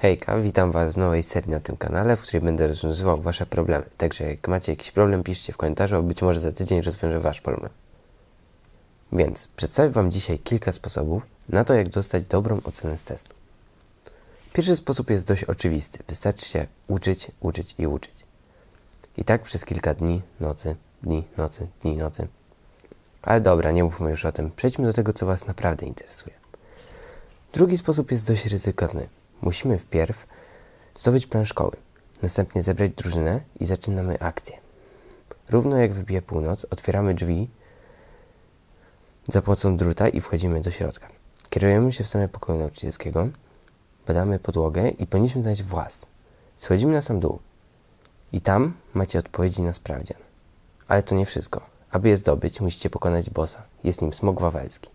Hejka, witam Was w nowej serii na tym kanale, w której będę rozwiązywał Wasze problemy. Także jak macie jakiś problem, piszcie w komentarzu, a być może za tydzień rozwiążę Wasz problem. Więc przedstawię Wam dzisiaj kilka sposobów na to, jak dostać dobrą ocenę z testu. Pierwszy sposób jest dość oczywisty. Wystarczy się uczyć, uczyć i uczyć. I tak przez kilka dni, nocy, dni, nocy, dni, nocy. Ale dobra, nie mówmy już o tym. Przejdźmy do tego, co Was naprawdę interesuje. Drugi sposób jest dość ryzykowny. Musimy wpierw zdobyć plan szkoły, następnie zebrać drużynę i zaczynamy akcję. Równo jak wybije północ, otwieramy drzwi za pomocą druta i wchodzimy do środka. Kierujemy się w stronę pokoju nauczycielskiego, badamy podłogę i powinniśmy znaleźć włas. Schodzimy na sam dół i tam macie odpowiedzi na sprawdzian. Ale to nie wszystko. Aby je zdobyć, musicie pokonać bossa. Jest nim smok wawelski.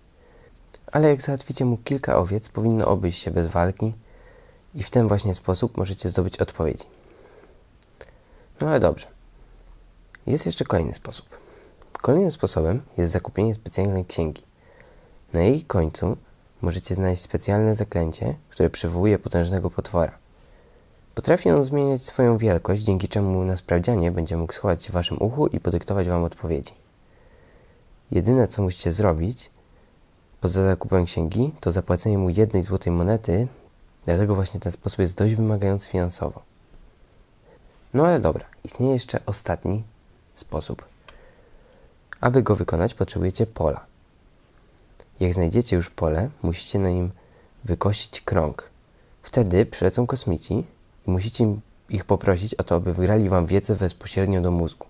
Ale jak załatwicie mu kilka owiec, powinno obejść się bez walki i w ten właśnie sposób możecie zdobyć odpowiedzi. No ale dobrze. Jest jeszcze kolejny sposób. Kolejnym sposobem jest zakupienie specjalnej księgi. Na jej końcu możecie znaleźć specjalne zaklęcie, które przywołuje potężnego potwora. Potrafi on zmieniać swoją wielkość, dzięki czemu na sprawdzianie będzie mógł schować się w waszym uchu i podyktować wam odpowiedzi. Jedyne co musicie zrobić poza zakupem księgi, to zapłacenie mu jednej złotej monety, dlatego właśnie ten sposób jest dość wymagający finansowo. No ale dobra, istnieje jeszcze ostatni sposób. Aby go wykonać, potrzebujecie pola. Jak znajdziecie już pole, musicie na nim wykosić krąg. Wtedy przylecą kosmici i musicie ich poprosić o to, aby wygrali wam wiedzę bezpośrednio do mózgu.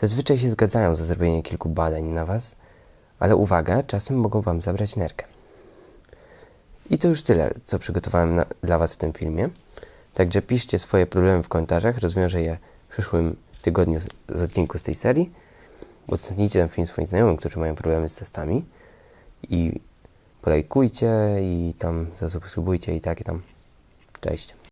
Zazwyczaj się zgadzają za zrobienie kilku badań na was, ale uwaga, czasem mogą Wam zabrać nerkę. I to już tyle, co przygotowałem na, dla Was w tym filmie. Także piszcie swoje problemy w komentarzach, rozwiążę je w przyszłym tygodniu z, z odcinku z tej serii. Udostępnijcie ten film swoim znajomym, którzy mają problemy z testami i polajkujcie i tam zasubskrybujcie i tak i tam. Cześć.